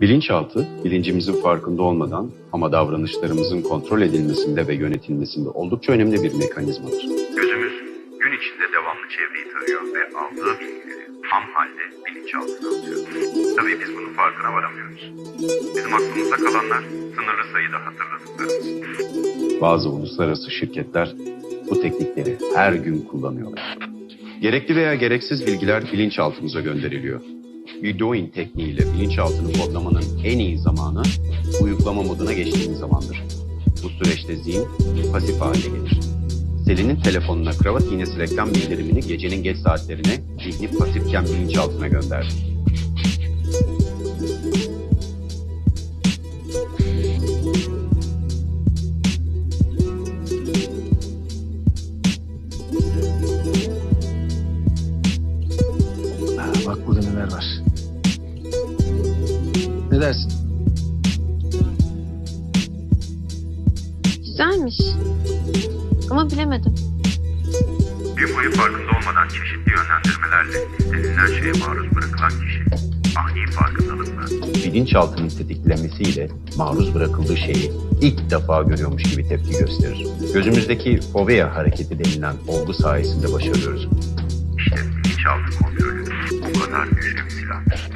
Bilinçaltı, bilincimizin farkında olmadan ama davranışlarımızın kontrol edilmesinde ve yönetilmesinde oldukça önemli bir mekanizmadır. Gözümüz gün içinde devamlı çevreyi tarıyor ve aldığı bilgileri ham halde bilinçaltına atıyor. Tabii biz bunun farkına varamıyoruz. Bizim aklımızda kalanlar sınırlı sayıda hatırladıklarımız. Bazı uluslararası şirketler bu teknikleri her gün kullanıyorlar. Gerekli veya gereksiz bilgiler bilinçaltımıza gönderiliyor. Videoin tekniğiyle bilinçaltını kodlamanın en iyi zamanı uyuklama moduna geçtiğiniz zamandır. Bu süreçte zihin pasif hale gelir. Selin'in telefonuna kravat iğnesi reklam bildirimini gecenin geç saatlerine zihni pasifken bilinçaltına gönderdi. Bak burada neler var. Ne dersin? Güzelmiş. Ama bilemedim. Gün boyu farkında olmadan çeşitli yönlendirmelerle istenilen şeye maruz bırakılan kişi ani farkındalıkla bilinçaltının tetiklenmesiyle maruz bırakıldığı şeyi ilk defa görüyormuş gibi tepki gösterir. Gözümüzdeki fovea hareketi denilen olgu sayesinde başarıyoruz. işte bilinçaltı kontrolü. Bu kadar güçlü bir silah.